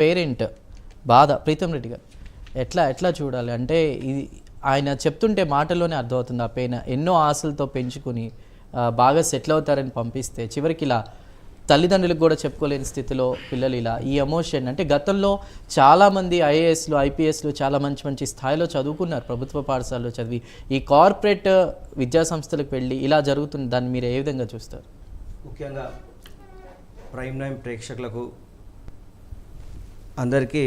Parent బాధ. ప్రీతం రెడ్డి గారు ఎట్లా ఎట్లా చూడాలి? అంటే ఇది ఆయన చెప్తుంటే మాటల్లోనే అర్థమవుతుంది ఆ పెయిన్ ఎన్నో ఆశలతో పెంచుకుని బాగా సెటిల్ అవుతారని పంపిస్తే చివరికి ఇలా తల్లిదండ్రులకు కూడా చెప్పుకోలేని స్థితిలో పిల్లలు ఇలా ఈ ఎమోషన్ అంటే గతంలో చాలామంది ఐఏఎస్లు ఐపీఎస్లు చాలా మంచి మంచి స్థాయిలో చదువుకున్నారు. ప్రభుత్వ పాఠశాలలో చదివి ఈ కార్పొరేట్ విద్యా సంస్థలకు వెళ్ళి ఇలా జరుగుతుంది దాన్ని మీరు ఏ విధంగా చూస్తారు? ముఖ్యంగా ప్రైమ్ టైం ప్రేక్షకులకు అందరికీ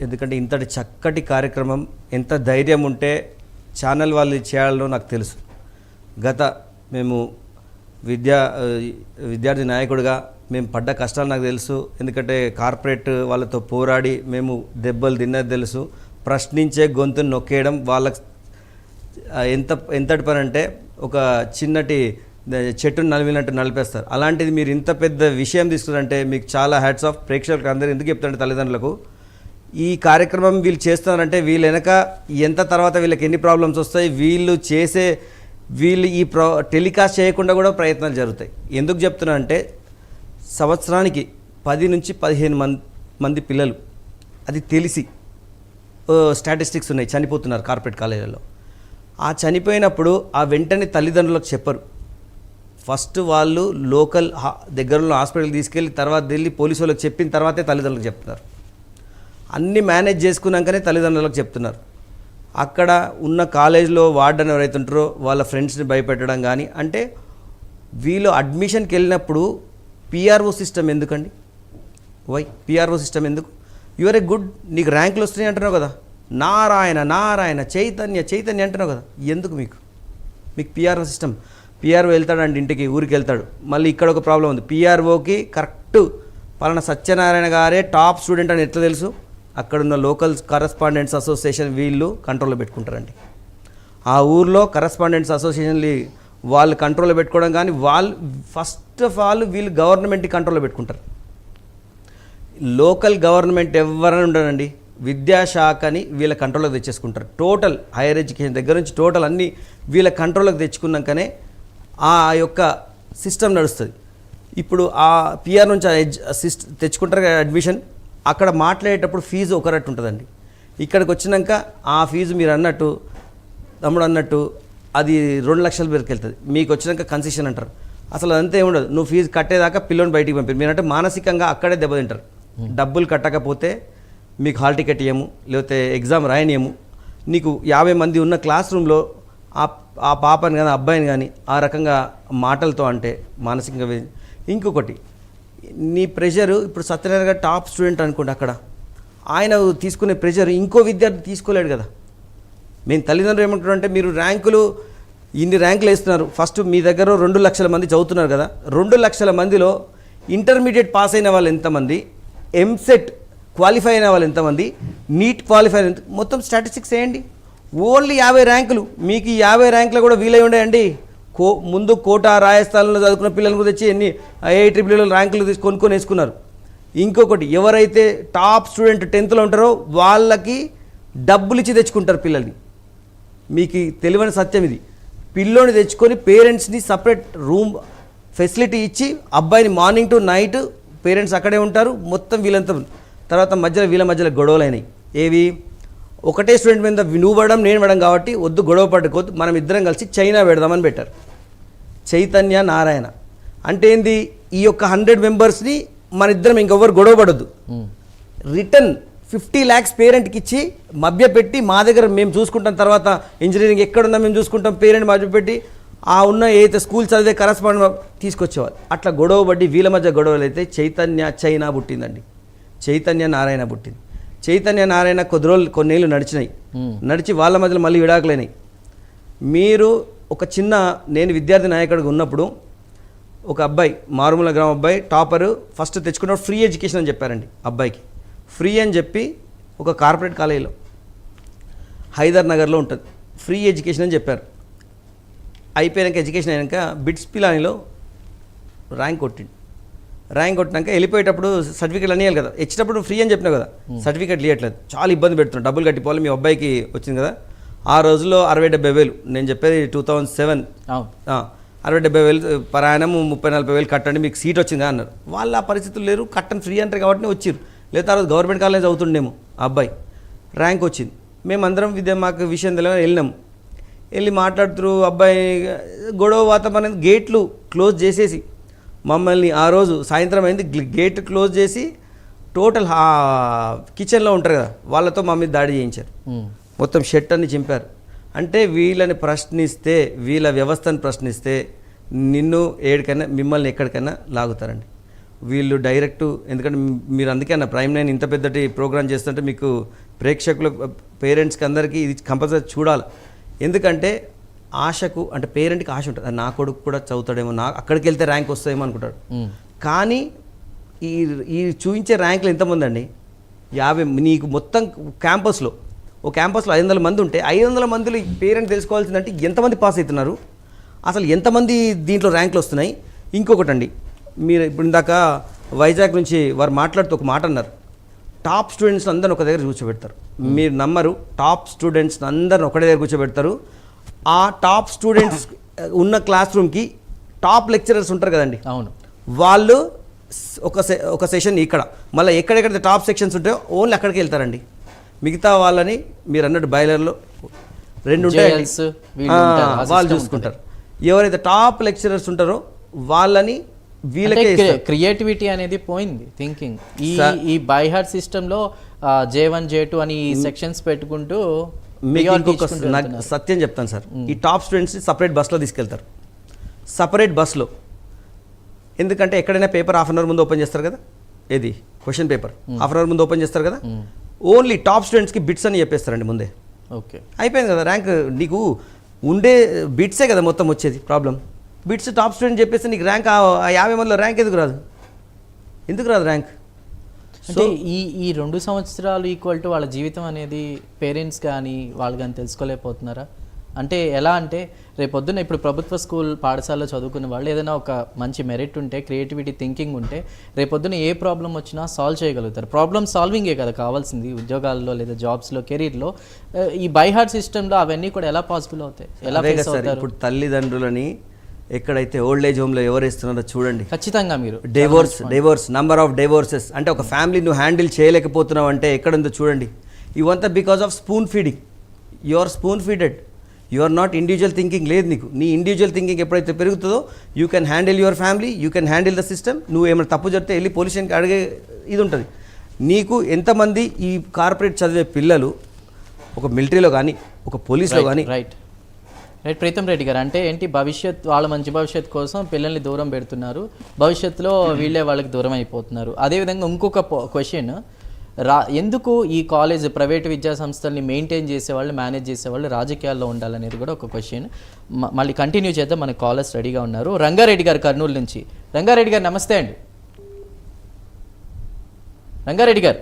ఎందుకంటే ఇంతటి చక్కటి కార్యక్రమం ఎంత ధైర్యం ఉంటే ఛానల్ వాళ్ళు చేయాలో నాకు తెలుసు. గత మేము విద్యా విద్యార్థి నాయకుడిగా మేము పడ్డ కష్టాలు నాకు తెలుసు. ఎందుకంటే కార్పొరేట్ వాళ్ళతో పోరాడి మేము దెబ్బలు తిన్నది తెలుసు. ప్రశ్నించే గొంతును నొక్కేయడం వాళ్ళకి ఎంత ఎంతటి పని అంటే ఒక చిన్నటి చెట్టును నలిమినట్టు నలిపేస్తారు. అలాంటిది మీరు ఇంత పెద్ద విషయం తీసుకున్నారంటే మీకు చాలా హ్యాట్స్ ఆఫ్ ప్రేక్షకులకు అందరూ ఎందుకు చెప్తారంటే తల్లిదండ్రులకు ఈ కార్యక్రమం వీళ్ళు చేస్తున్నారంటే వీళ్ళు వెనక ఎంత తర్వాత వీళ్ళకి ఎన్ని ప్రాబ్లమ్స్ వస్తాయి వీళ్ళు చేసే వీళ్ళు ఈ ప్రో టెలికాస్ట్ చేయకుండా కూడా ప్రయత్నాలు జరుగుతాయి. ఎందుకు చెప్తున్నా అంటే సంవత్సరానికి పది నుంచి పదిహేను మంది మంది పిల్లలు అది తెలిసి స్టాటిస్టిక్స్ ఉన్నాయి. చనిపోతున్నారు కార్పొరేట్ కాలేజీలో ఆ చనిపోయినప్పుడు ఆ వెంటనే తల్లిదండ్రులకు చెప్పరు. ఫస్ట్ వాళ్ళు లోకల్ హా- దగ్గరలో హాస్పిటల్కి తీసుకెళ్ళి తర్వాత వెళ్ళి పోలీసు వాళ్ళకి చెప్పిన తర్వాతే తల్లిదండ్రులకు చెప్తున్నారు. అన్నీ మేనేజ్ చేసుకున్నాకనే తల్లిదండ్రులకు చెప్తున్నారు. అక్కడ ఉన్న కాలేజ్లో వార్డెన్ ఎవరైతే ఉంటారో వాళ్ళ ఫ్రెండ్స్ని భయపెట్టడం కానీ అంటే వీళ్ళు అడ్మిషన్కి వెళ్ళినప్పుడు పిఆర్ఓ సిస్టమ్ ఎందుకండి? వై? పిఆర్ఓ సిస్టమ్ ఎందుకు? యువర్ ఏ గుడ్ నీకు ర్యాంకులు వస్తున్నాయి అంటున్నావు కదా. నారాయణ నారాయణ చైతన్య చైతన్య అంటున్నావు కదా. ఎందుకు మీకు? మీకు పిఆర్ఓ సిస్టమ్ పిఆర్ఓ వెళ్తాడండి ఇంటికి ఊరికి వెళ్తాడు మళ్ళీ ఇక్కడ ఒక ప్రాబ్లం ఉంది. పిఆర్ఓకి కరెక్ట్ పలానా సత్యనారాయణ గారే టాప్ స్టూడెంట్ అని ఎట్లా తెలుసు? అక్కడున్న లోకల్ కరస్పాండెంట్స్ అసోసియేషన్ వీళ్ళు కంట్రోల్లో పెట్టుకుంటారండి. ఆ ఊర్లో కరస్పాండెంట్స్ అసోసియేషన్ వాళ్ళు కంట్రోల్లో పెట్టుకోవడం కానీ వాళ్ళు ఫస్ట్ ఆఫ్ ఆల్ వీళ్ళు గవర్నమెంట్ కంట్రోల్లో పెట్టుకుంటారు. లోకల్ గవర్నమెంట్ ఎవరైనా ఉండరండి. విద్యాశాఖని వీళ్ళ కంట్రోల్లోకి తెచ్చేసుకుంటారు. టోటల్ హైయర్ ఎడ్యుకేషన్ దగ్గర నుంచి టోటల్ అన్నీ వీళ్ళ కంట్రోల్లోకి తెచ్చుకున్నాకనే ఆ యొక్క సిస్టమ్ నడుస్తుంది. ఇప్పుడు ఆ పిఆర్ నుంచి సిస్ట్ తెచ్చుకుంటారు కదా అడ్మిషన్ అక్కడ మాట్లాడేటప్పుడు ఫీజు ఒక రట్టు ఉంటుందండి. ఇక్కడికి వచ్చినాక ఆ ఫీజు మీరు అన్నట్టు తమ్ముడు అన్నట్టు అది రెండు లక్షల పేరుకి వెళ్తుంది. మీకు వచ్చినాక కన్సెషన్ అంటారు. అసలు అదంతా ఏముండదు నువ్వు ఫీజు కట్టేదాకా పిల్లని బయటికి పంపారు. మీరంటే మానసికంగా అక్కడే దెబ్బతింటారు. డబ్బులు కట్టకపోతే మీకు హాల్ టికెట్ ఇయ్యము లేకపోతే ఎగ్జామ్ రాయనియము నీకు యాభై మంది ఉన్న క్లాస్ రూమ్లో ఆ ఆ పాపని కానీ అబ్బాయిని కానీ ఆ రకంగా మాటలతో అంటే మానసికంగా ఇంకొకటి నీ ప్రెషర్ ఇప్పుడు సత్యనారాయణ గారు టాప్ స్టూడెంట్ అనుకోండి అక్కడ. ఆయన తీసుకునే ప్రెషర్ ఇంకో విద్యార్థి తీసుకోలేడు కదా. మేము తల్లిదండ్రులు ఏమంటారంటే మీరు ర్యాంకులు ఇన్ని ర్యాంకులు వేస్తున్నారు. ఫస్ట్ మీ దగ్గర రెండు లక్షల మంది చదువుతున్నారు కదా. రెండు లక్షల మందిలో ఇంటర్మీడియట్ పాస్ అయిన వాళ్ళు ఎంతమంది? ఎంసెట్ క్వాలిఫై అయిన వాళ్ళు ఎంతమంది? నీట్ క్వాలిఫై ఎంత- మొత్తం స్టాటిస్టిక్స్ వేయండి ఓన్లీ యాభై ర్యాంకులు. మీకు ఈ యాభై ర్యాంకులు కూడా వీలై ఉండేయండి. కో ముందు కోట రాజస్థాన్లో చదువుకున్న పిల్లలు కూడా తెచ్చి ఎన్ని ఐఐ ట్రిపుల్ ర్యాంకులు తీసి కొనుక్కొని వేసుకున్నారు. ఇంకొకటి ఎవరైతే టాప్ స్టూడెంట్ టెన్త్లో ఉంటారో వాళ్ళకి డబ్బులు ఇచ్చి తెచ్చుకుంటారు పిల్లల్ని. మీకు తెలివని తెలివైన సత్యం ఇది. పిల్లోని తెచ్చుకొని పేరెంట్స్ని సపరేట్ రూమ్ ఫెసిలిటీ ఇచ్చి అబ్బాయిని మార్నింగ్ టు నైట్ పేరెంట్స్ అక్కడే ఉంటారు. మొత్తం వీళ్ళంతా తర్వాత మధ్యలో వీళ్ళ మధ్యలో గొడవలు అయినాయి ఏవి? ఒకటే స్టూడెంట్ మీద నువ్వు పడడం నేను పడడం కాబట్టి వద్దు గొడవ పట్టుకోవద్దు మనం ఇద్దరం కలిసి చైనా పెడదామని పెట్టారు. చైతన్య నారాయణ. అంటే ఏంది? ఈ యొక్క హండ్రెడ్ మెంబర్స్ని మన ఇద్దరం ఇంకెవ్వరు గొడవ పడొద్దు. రిటర్న్ ఫిఫ్టీ ల్యాక్స్ పేరెంట్కి ఇచ్చి మభ్యపెట్టి మా దగ్గర మేము చూసుకుంటాం తర్వాత ఇంజనీరింగ్ ఎక్కడున్నా మేము చూసుకుంటాం పేరెంట్ మభ్యపెట్టి ఆ ఉన్న ఏదైతే స్కూల్ చదివే కరస్పాండ్ తీసుకొచ్చేవాళ్ళు. అట్లా గొడవ పడి వీళ్ళ మధ్య గొడవలు అయితే చైతన్య చైనా పుట్టిందండి. చైతన్య నారాయణ పుట్టింది. చైతన్య నారాయణ కొద్ది రోజులు కొన్నేళ్ళు నడిచినాయి. నడిచి వాళ్ళ మధ్యలో మళ్ళీ విడాకులైనాయి. మీరు ఒక చిన్న నేను విద్యార్థి నాయకుడిగా ఉన్నప్పుడు ఒక అబ్బాయి మారుమూల గ్రామ అబ్బాయి టాపరు ఫస్ట్ తెచ్చుకున్నప్పుడు ఫ్రీ ఎడ్యుకేషన్ అని చెప్పారండి అబ్బాయికి. ఫ్రీ అని చెప్పి ఒక కార్పొరేట్ కాలేజీలో హైదర్ నగర్లో ఉంటుంది. ఫ్రీ ఎడ్యుకేషన్ అని చెప్పారు. అయిపోయాక ఎడ్యుకేషన్ అయినాక బిట్స్ పిలానిలో ర్యాంక్ కొట్టిండు. ర్యాంక్ కొట్టినాక వెళ్ళిపోయేటప్పుడు సర్టిఫికేట్లు అనియాలి కదా. ఇచ్చేటప్పుడు ఫ్రీ అని చెప్పినావు కదా. సర్టిఫికేట్లు ఇవ్వట్లేదు. చాలా ఇబ్బంది పెడుతున్నాడు డబ్బులు కట్టిపోవాలి. మీ అబ్బాయికి వచ్చింది కదా. ఆ రోజులో అరవై డెబ్బై వేలు. నేను చెప్పేది టూ థౌజండ్ సెవెన్ అరవై డెబ్బై వేలు ప్రయాణం ముప్పై నలభై వేలు కట్టండి మీకు సీట్ వచ్చిందా అన్నారు. వాళ్ళు ఆ పరిస్థితులు లేరు. కట్టని ఫ్రీ అంటారు కాబట్టి వచ్చిర్రు లేదా తర్వాత గవర్నమెంట్ కాలేజ్ అవుతుండేమో ఆ అబ్బాయి. ర్యాంక్ వచ్చింది. మేమందరం విద్య మాకు విషయం తెలియని వెళ్ళినాం. వెళ్ళి మాట్లాడుతూ అబ్బాయి గొడవ వాతావరణం గేట్లు క్లోజ్ చేసేసి మమ్మల్ని ఆ రోజు సాయంత్రం అయింది గేట్ క్లోజ్ చేసి టోటల్ కిచెన్లో ఉంటారు కదా వాళ్ళతో మా మీద దాడి చేయించారు. మొత్తం షర్ట్ అన్ని చింపారు. అంటే వీళ్ళని ప్రశ్నిస్తే వీళ్ళ వ్యవస్థను ప్రశ్నిస్తే నిన్ను ఏడికైనా మిమ్మల్ని ఎక్కడికైనా లాగుతారండి. వీళ్ళు డైరెక్ట్ ఎందుకంటే మీరు అందుకే అన్న ప్రైమ్ నైన్ ఇంత పెద్దటి ప్రోగ్రామ్ చేస్తుంటే మీకు ప్రేక్షకుల పేరెంట్స్కి అందరికీ ఇది కంపల్సరీ చూడాలి. ఎందుకంటే ఆశకు అంటే పేరెంట్కి ఆశ ఉంటుంది. "ఆ, నా కొడుకు కూడా చదువుతాడేమో నా అక్కడికి వెళ్తే ర్యాంక్ వస్తాయేమో అనుకుంటాడు. కానీ ఈ ఈ చూపించే ర్యాంకులు ఎంతమంది అండి? యాభై నీకు మొత్తం క్యాంపస్లో ఓ క్యాంపస్లో ఐదు వందల మంది ఉంటే ఐదు వందల మందిలో పేరెంట్ తెలుసుకోవాల్సిందంటే ఎంతమంది పాస్ అవుతున్నారు? అసలు ఎంతమంది దీంట్లో ర్యాంకులు వస్తున్నాయి? ఇంకొకటి అండి మీరు ఇప్పుడు ఇందాక వైజాగ్ నుంచి వారు మాట్లాడుతూ ఒక మాట అన్నారు. టాప్ స్టూడెంట్స్ అందరిని ఒక దగ్గర కూర్చోబెడతారు. మీరు నమ్మరు టాప్ స్టూడెంట్స్ అందరిని ఒకటే దగ్గర కూర్చోబెడతారు. ఆ టాప్ స్టూడెంట్స్ ఉన్న క్లాస్ రూమ్కి టాప్ లెక్చరర్స్ ఉంటారు కదండి. అవును. వాళ్ళు ఒక సె ఒక సెషన్ ఇక్కడ. మళ్ళీ ఎక్కడెక్కడ టాప్ సెక్షన్స్ ఉంటాయో ఓన్లీ అక్కడికి వెళ్తారండి. మిగతా వాళ్ళని మీరు అన్నట్టు బయలర్లో రెండు వీళ్ళు చూసుకుంటారు. ఎవరైతే టాప్ లెక్చరర్స్ ఉంటారో వాళ్ళని వీళ్ళకే. క్రియేటివిటీ అనేది పోయింది థింకింగ్. ఈ ఈ బై హార్ట్ సిస్టంలో జే వన్ జే టూ అని సెక్షన్స్ పెట్టుకుంటూ మీకు ఇంకొక. సత్యం చెప్తాను సార్. ఈ టాప్ స్టూడెంట్స్ని సపరేట్ బస్లో తీసుకెళ్తారు. సపరేట్ బస్లో ఎందుకంటే ఎక్కడైనా పేపర్ హాఫ్ అన్ అవర్ ముందు ఓపెన్ చేస్తారు కదా? ఏది? Question paper half an hour ముందు ఓపెన్ చేస్తారు కదా? ఓన్లీ టాప్ స్టూడెంట్స్కి బిట్స్ అని చెప్పేస్తారండి ముందే. ఓకే. అయిపోయింది కదా ర్యాంక్ నీకు ఉండే బిట్సే కదా మొత్తం వచ్చేది ప్రాబ్లం బిట్స్ టాప్ స్టూడెంట్ చెప్పేస్తే నీకు ర్యాంక్ యాభై మందిలో ర్యాంక్ ఎందుకు రాదు? ఎందుకు రాదు ర్యాంక్ అంటే ఈ ఈ రెండు సంవత్సరాలు ఈక్వల్ టు వాళ్ళ జీవితం అనేది పేరెంట్స్ కానీ వాళ్ళు కానీ తెలుసుకోలేకపోతున్నారా? అంటే ఎలా అంటే రేపొద్దున ఇప్పుడు ప్రభుత్వ స్కూల్ పాఠశాలలో చదువుకునే వాళ్ళు ఏదైనా ఒక మంచి మెరిట్ ఉంటే క్రియేటివిటీ థింకింగ్ ఉంటే రేపొద్దున ఏ ప్రాబ్లం వచ్చినా సాల్వ్ చేయగలుగుతారు. ప్రాబ్లమ్ సాల్వింగే కదా కావాల్సింది ఉద్యోగాల్లో లేదా జాబ్స్లో కెరీర్లో ఈ బై హార్ట్ సిస్టంలో అవన్నీ కూడా ఎలా పాసిబుల్ అవుతాయి? ఎలా ఇప్పుడు తల్లిదండ్రులని ఎక్కడైతే ఓల్డ్ ఏజ్ హోమ్లో ఎవరు ఇస్తున్నారో చూడండి. ఖచ్చితంగా మీరు. Divorce divorce number of divorces అంటే ఒక ఫ్యామిలీ నువ్వు హ్యాండిల్ చేయలేకపోతున్నావు అంటే ఎక్కడుందో చూడండి. ఇవంతా because of spoon feeding you are spoon fed you are not individual thinking లేదు నీకు. నీ ఇండివిజువల్ థింకింగ్ ఎప్పుడైతే పెరుగుతుందో you can handle your family you can handle the system నువ్వు ఏమైనా తప్పు చెప్తే వెళ్ళి పోలీస్ స్టేషన్కి అడిగే ఇది ఉంటుంది. నీకు ఎంతమంది ఈ కార్పొరేట్ చదివే పిల్లలు ఒక మిలిటరీలో కానీ ఒక పోలీస్లో కానీ రైట్ రైట్ ప్రీతం రెడ్డి గారు అంటే ఏంటి భవిష్యత్ వాళ్ళ మంచి భవిష్యత్ కోసం పిల్లల్ని దూరం పెడుతున్నారు. భవిష్యత్తులో వీళ్ళే వాళ్ళకి దూరం అయిపోతున్నారు. అదేవిధంగా ఇంకొక క్వశ్చన్ రా ఎందుకు ఈ కాలేజ్ ప్రైవేట్ విద్యా సంస్థల్ని మెయింటైన్ చేసేవాళ్ళు మేనేజ్ చేసేవాళ్ళు రాజకీయాల్లో ఉండాలనేది కూడా ఒక క్వశ్చన్ మళ్ళీ కంటిన్యూ చేద్దాం మన కాలర్స్ రెడీగా ఉన్నారు. రంగారెడ్డి గారు కర్నూలు నుంచి. రంగారెడ్డి గారు నమస్తే అండి. రంగారెడ్డి గారు.